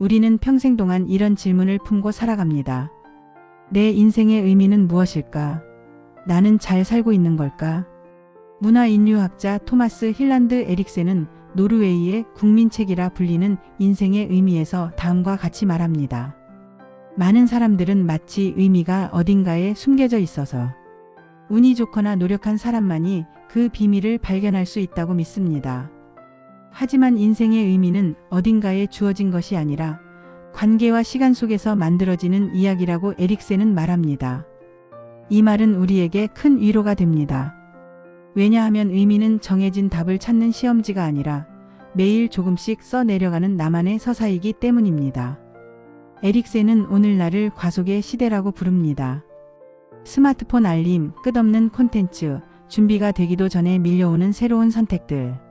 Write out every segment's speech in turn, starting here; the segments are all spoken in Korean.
우리는 평생 동안 이런 질문을 품고 살아갑니다. 내 인생의 의미는 무엇일까? 나는 잘 살고 있는 걸까? 문화인류학자 토마스 힐란드 에릭센은 노르웨이의 국민책이라 불리는 인생의 의미에서 다음과 같이 말합니다. 많은 사람들은 마치 의미가 어딘가에 숨겨져 있어서 운이 좋거나 노력한 사람만이 그 비밀을 발견할 수 있다고 믿습니다. 하지만 인생의 의미는 어딘가에 주어진 것이 아니라 관계와 시간 속에서 만들어지는 이야기라고 에릭센은 말합니다. 이 말은 우리에게 큰 위로가 됩니다. 왜냐하면 의미는 정해진 답을 찾는 시험지가 아니라 매일 조금씩 써 내려가는 나만의 서사이기 때문입니다. 에릭센은 오늘날을 과속의 시대라고 부릅니다. 스마트폰 알림, 끝없는 콘텐츠, 준비가 되기도 전에 밀려오는 새로운 선택들.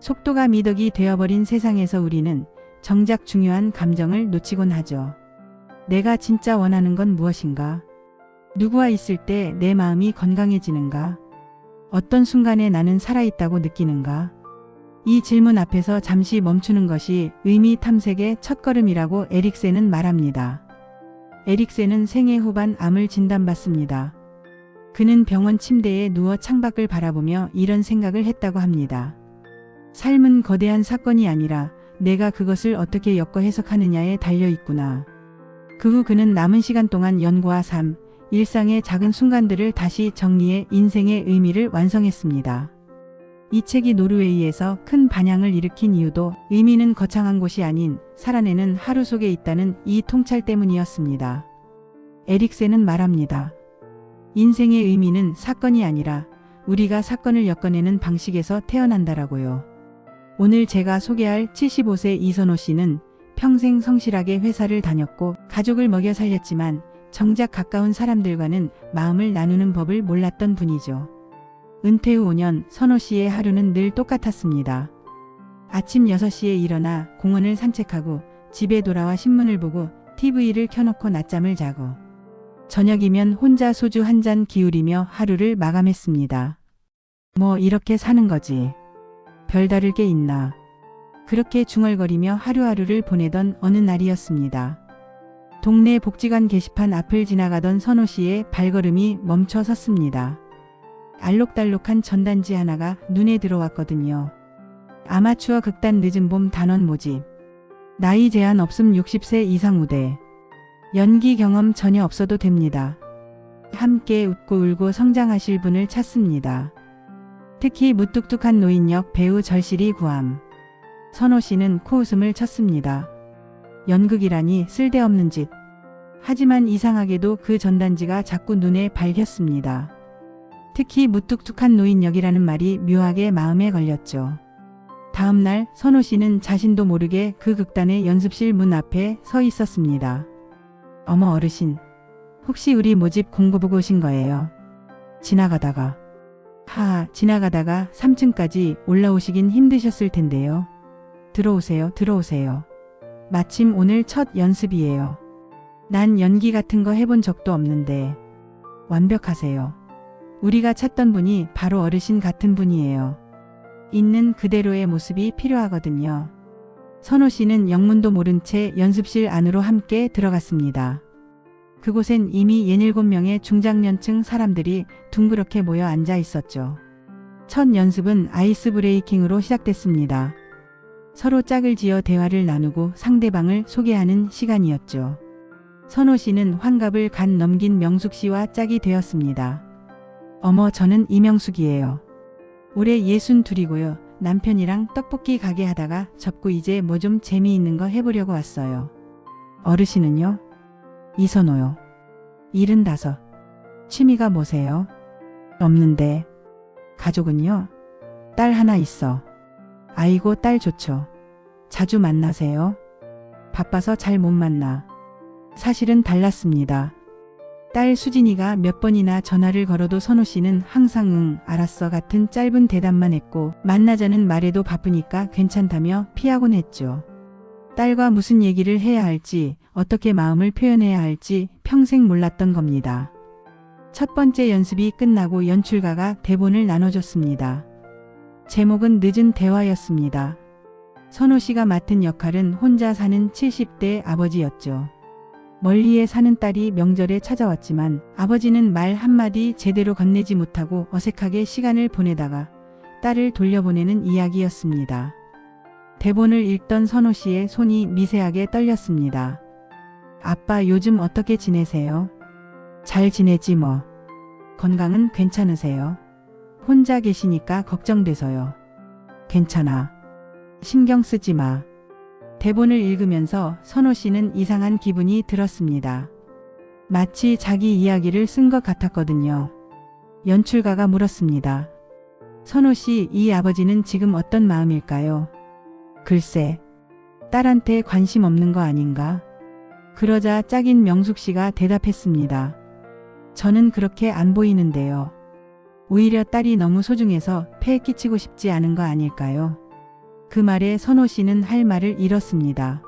속도가 미덕이 되어버린 세상에서 우리는 정작 중요한 감정을 놓치곤 하죠. 내가 진짜 원하는 건 무엇인가? 누구와 있을 때 내 마음이 건강해지는가? 어떤 순간에 나는 살아있다고 느끼는가? 이 질문 앞에서 잠시 멈추는 것이 의미 탐색의 첫걸음이라고 에릭센은 말합니다. 에릭센은 생애 후반 암을 진단받습니다. 그는 병원 침대에 누워 창밖을 바라보며 이런 생각을 했다고 합니다. 삶은 거대한 사건이 아니라 내가 그것을 어떻게 엮어 해석하느냐에 달려 있구나. 그 후 그는 남은 시간 동안 연구와 삶, 일상의 작은 순간들을 다시 정리해 인생의 의미를 완성했습니다. 이 책이 노르웨이에서 큰 반향을 일으킨 이유도 의미는 거창한 곳이 아닌 살아내는 하루 속에 있다는 이 통찰 때문이었습니다. 에릭센은 말합니다. 인생의 의미는 사건이 아니라 우리가 사건을 엮어내는 방식에서 태어난다라고요. 오늘 제가 소개할 75세 이선호 씨는 평생 성실하게 회사를 다녔고 가족을 먹여 살렸지만 정작 가까운 사람들과는 마음을 나누는 법을 몰랐던 분이죠. 은퇴 후 5년 선호 씨의 하루는 늘 똑같았습니다. 아침 6시에 일어나 공원을 산책하고 집에 돌아와 신문을 보고 TV를 켜놓고 낮잠을 자고 저녁이면 혼자 소주 한 잔 기울이며 하루를 마감했습니다. 뭐 이렇게 사는 거지. 별다를 게 있나. 그렇게 중얼거리며 하루하루를 보내던 어느 날이었습니다. 동네 복지관 게시판 앞을 지나가던 선호 씨의 발걸음이 멈춰 섰습니다. 알록달록한 전단지 하나가 눈에 들어왔거든요. 아마추어 극단 늦은 봄 단원 모집. 나이 제한 없음 60세 이상 우대. 연기 경험 전혀 없어도 됩니다. 함께 웃고 울고 성장하실 분을 찾습니다. 특히 무뚝뚝한 노인 역 배우 절실히 구함. 선호 씨는 코웃음을 쳤습니다. 연극이라니 쓸데없는 짓. 하지만 이상하게도 그 전단지가 자꾸 눈에 밝혔습니다. 특히 무뚝뚝한 노인역이라는 말이 묘하게 마음에 걸렸죠. 다음 날 선호 씨는 자신도 모르게 그 극단의 연습실 문 앞에 서 있었습니다. 어머 어르신, 혹시 우리 모집 공고 보고 오신 거예요? 지나가다가. 하, 지나가다가 3층까지 올라오시긴 힘드셨을 텐데요. 들어오세요, 들어오세요. 마침 오늘 첫 연습이에요. 난 연기 같은 거 해본 적도 없는데. 완벽하세요. 우리가 찾던 분이 바로 어르신 같은 분이에요. 있는 그대로의 모습이 필요하거든요. 선호 씨는 영문도 모른 채 연습실 안으로 함께 들어갔습니다. 그곳엔 이미 67명의 중장년층 사람들이 둥그렇게 모여 앉아 있었죠. 첫 연습은 아이스 브레이킹으로 시작됐습니다. 서로 짝을 지어 대화를 나누고 상대방을 소개하는 시간이었죠. 선호 씨는 환갑을 간 넘긴 명숙 씨와 짝이 되었습니다. 어머, 저는 이명숙이에요. 올해 예순 둘이고요. 남편이랑 떡볶이 가게 하다가 접고 이제 뭐 좀 재미있는 거 해보려고 왔어요. 어르신은요? 이선호요. 일흔다섯. 취미가 뭐세요? 없는데. 가족은요? 딸 하나 있어. 아이고, 딸 좋죠. 자주 만나세요? 바빠서 잘 못 만나. 사실은 달랐습니다. 딸 수진이가 몇 번이나 전화를 걸어도 선호 씨는 항상 응, 알았어 같은 짧은 대답만 했고 만나자는 말에도 바쁘니까 괜찮다며 피하곤 했죠. 딸과 무슨 얘기를 해야 할지 어떻게 마음을 표현해야 할지 평생 몰랐던 겁니다. 첫 번째 연습이 끝나고 연출가가 대본을 나눠줬습니다. 제목은 늦은 대화였습니다. 선호 씨가 맡은 역할은 혼자 사는 70대 아버지였죠. 멀리에 사는 딸이 명절에 찾아왔지만 아버지는 말 한마디 제대로 건네지 못하고 어색하게 시간을 보내다가 딸을 돌려보내는 이야기였습니다. 대본을 읽던 선호 씨의 손이 미세하게 떨렸습니다. 아빠 요즘 어떻게 지내세요? 잘 지내지 뭐. 건강은 괜찮으세요? 혼자 계시니까 걱정돼서요. 괜찮아. 신경 쓰지 마. 대본을 읽으면서 선호 씨는 이상한 기분이 들었습니다. 마치 자기 이야기를 쓴 것 같았거든요. 연출가가 물었습니다. 선호 씨, 이 아버지는 지금 어떤 마음일까요? 글쎄, 딸한테 관심 없는 거 아닌가? 그러자 짝인 명숙 씨가 대답했습니다. 저는 그렇게 안 보이는데요. 오히려 딸이 너무 소중해서 폐 끼치고 싶지 않은 거 아닐까요? 그 말에 선호 씨는 할 말을 잃었습니다.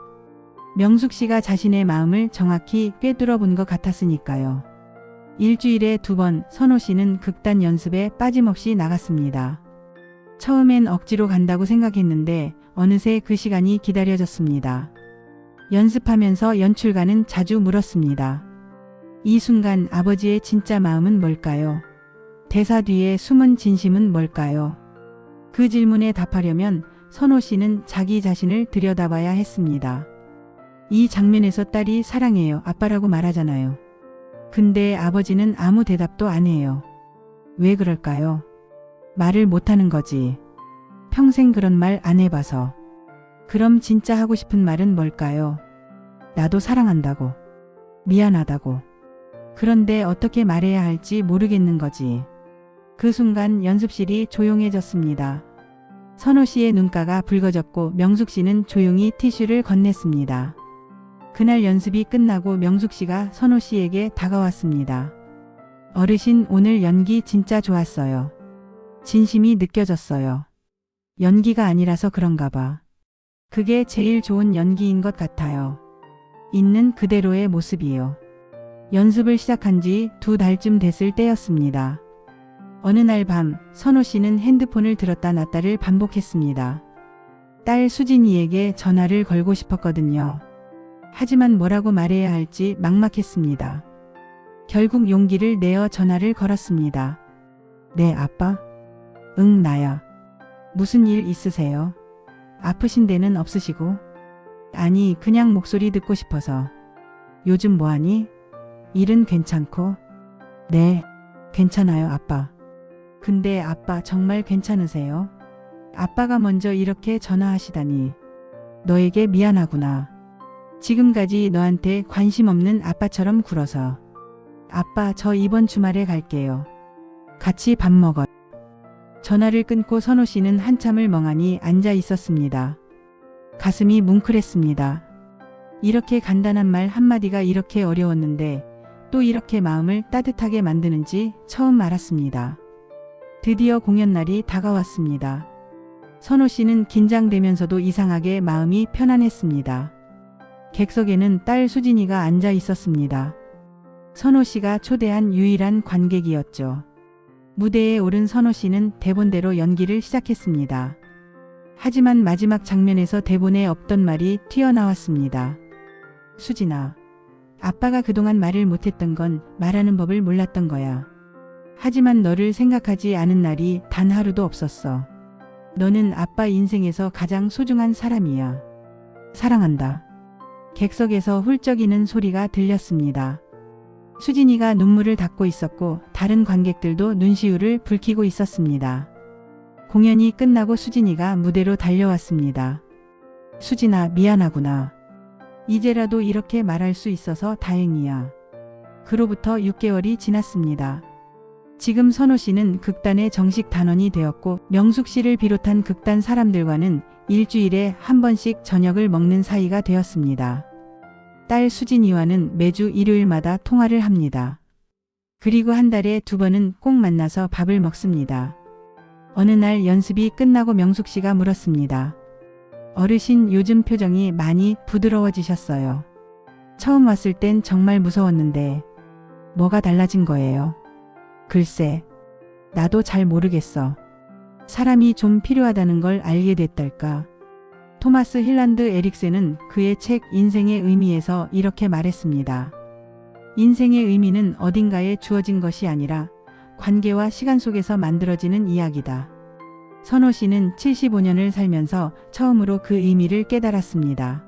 명숙 씨가 자신의 마음을 정확히 꿰뚫어 본 것 같았으니까요. 일주일에 두 번 선호 씨는 극단 연습에 빠짐없이 나갔습니다. 처음엔 억지로 간다고 생각했는데 어느새 그 시간이 기다려졌습니다. 연습하면서 연출가는 자주 물었습니다. 이 순간 아버지의 진짜 마음은 뭘까요? 대사 뒤에 숨은 진심은 뭘까요? 그 질문에 답하려면 선호 씨는 자기 자신을 들여다봐야 했습니다. 이 장면에서 딸이 사랑해요 아빠라고 말하잖아요. 근데 아버지는 아무 대답도 안 해요. 왜 그럴까요? 말을 못하는 거지. 평생 그런 말 안 해봐서. 그럼 진짜 하고 싶은 말은 뭘까요? 나도 사랑한다고. 미안하다고. 그런데 어떻게 말해야 할지 모르겠는 거지. 그 순간 연습실이 조용해졌습니다. 선호 씨의 눈가가 붉어졌고 명숙 씨는 조용히 티슈를 건넸습니다. 그날 연습이 끝나고 명숙 씨가 선호 씨에게 다가왔습니다. 어르신 오늘 연기 진짜 좋았어요. 진심이 느껴졌어요. 연기가 아니라서 그런가 봐. 그게 제일 좋은 연기인 것 같아요. 있는 그대로의 모습이요. 연습을 시작한 지 두 달쯤 됐을 때였습니다. 어느 날 밤 선호 씨는 핸드폰을 들었다 놨다를 반복했습니다. 딸 수진이에게 전화를 걸고 싶었거든요. 하지만 뭐라고 말해야 할지 막막했습니다. 결국 용기를 내어 전화를 걸었습니다. 네, 아빠? 응, 나야. 무슨 일 있으세요? 아프신 데는 없으시고? 아니, 그냥 목소리 듣고 싶어서. 요즘 뭐하니? 일은 괜찮고? 네, 괜찮아요, 아빠. 근데 아빠 정말 괜찮으세요? 아빠가 먼저 이렇게 전화하시다니. 너에게 미안하구나. 지금까지 너한테 관심 없는 아빠처럼 굴어서. 아빠 저 이번 주말에 갈게요. 같이 밥 먹어. 전화를 끊고 선호 씨는 한참을 멍하니 앉아 있었습니다. 가슴이 뭉클했습니다. 이렇게 간단한 말 한마디가 이렇게 어려웠는데 또 이렇게 마음을 따뜻하게 만드는지 처음 알았습니다. 드디어 공연 날이 다가왔습니다. 선호 씨는 긴장되면서도 이상하게 마음이 편안했습니다. 객석에는 딸 수진이가 앉아 있었습니다. 선호 씨가 초대한 유일한 관객이었죠. 무대에 오른 선호 씨는 대본대로 연기를 시작했습니다. 하지만 마지막 장면에서 대본에 없던 말이 튀어나왔습니다. 수진아, 아빠가 그동안 말을 못했던 건 말하는 법을 몰랐던 거야. 하지만 너를 생각하지 않은 날이 단 하루도 없었어. 너는 아빠 인생에서 가장 소중한 사람이야. 사랑한다. 객석에서 훌쩍이는 소리가 들렸습니다. 수진이가 눈물을 닦고 있었고 다른 관객들도 눈시울을 붉히고 있었습니다. 공연이 끝나고 수진이가 무대로 달려왔습니다. 수진아 미안하구나. 이제라도 이렇게 말할 수 있어서 다행이야. 그로부터 6개월이 지났습니다. 지금 선호 씨는 극단의 정식 단원이 되었고 명숙 씨를 비롯한 극단 사람들과는 일주일에 한 번씩 저녁을 먹는 사이가 되었습니다. 딸 수진이와는 매주 일요일마다 통화를 합니다. 그리고 한 달에 두 번은 꼭 만나서 밥을 먹습니다. 어느 날 연습이 끝나고 명숙 씨가 물었습니다. 어르신 요즘 표정이 많이 부드러워지셨어요. 처음 왔을 땐 정말 무서웠는데 뭐가 달라진 거예요? 글쎄, 나도 잘 모르겠어. 사람이 좀 필요하다는 걸 알게 됐달까. 토마스 힐란드 에릭센은 그의 책 인생의 의미에서 이렇게 말했습니다. 인생의 의미는 어딘가에 주어진 것이 아니라 관계와 시간 속에서 만들어지는 이야기다. 선호 씨는 75년을 살면서 처음으로 그 의미를 깨달았습니다.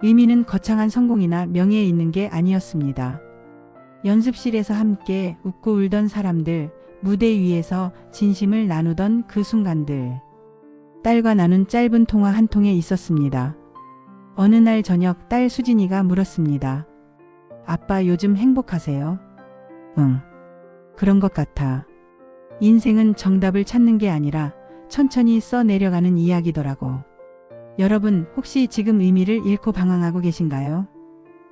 의미는 거창한 성공이나 명예에 있는 게 아니었습니다. 연습실에서 함께 웃고 울던 사람들, 무대 위에서 진심을 나누던 그 순간들. 딸과 나눈 짧은 통화 한 통에 있었습니다. 어느 날 저녁 딸 수진이가 물었습니다. 아빠 요즘 행복하세요? 응. 그런 것 같아. 인생은 정답을 찾는 게 아니라 천천히 써 내려가는 이야기더라고. 여러분, 혹시 지금 의미를 잃고 방황하고 계신가요?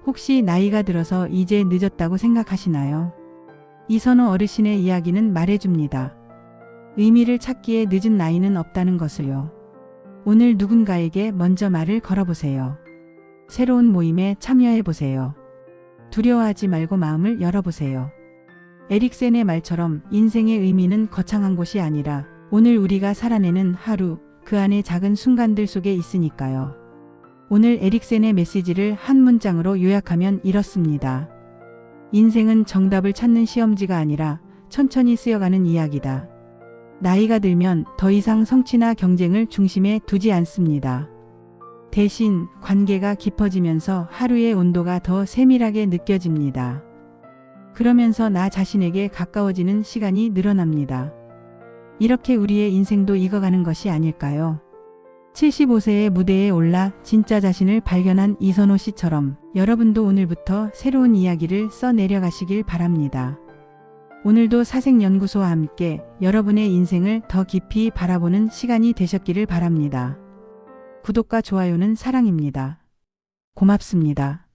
혹시 나이가 들어서 이제 늦었다고 생각하시나요? 이선호 어르신의 이야기는 말해줍니다. 의미를 찾기에 늦은 나이는 없다는 것을요. 오늘 누군가에게 먼저 말을 걸어보세요. 새로운 모임에 참여해보세요. 두려워하지 말고 마음을 열어보세요. 에릭센의 말처럼 인생의 의미는 거창한 곳이 아니라 오늘 우리가 살아내는 하루, 그 안의 작은 순간들 속에 있으니까요. 오늘 에릭센의 메시지를 한 문장으로 요약하면 이렇습니다. 인생은 정답을 찾는 시험지가 아니라 천천히 쓰여가는 이야기다. 나이가 들면 더 이상 성취나 경쟁을 중심에 두지 않습니다. 대신 관계가 깊어지면서 하루의 온도가 더 세밀하게 느껴집니다. 그러면서 나 자신에게 가까워지는 시간이 늘어납니다. 이렇게 우리의 인생도 익어가는 것이 아닐까요? 75세의 무대에 올라 진짜 자신을 발견한 이선호 씨처럼 여러분도 오늘부터 새로운 이야기를 써 내려가시길 바랍니다. 오늘도 사색연구소와 함께 여러분의 인생을 더 깊이 바라보는 시간이 되셨기를 바랍니다. 구독과 좋아요는 사랑입니다. 고맙습니다.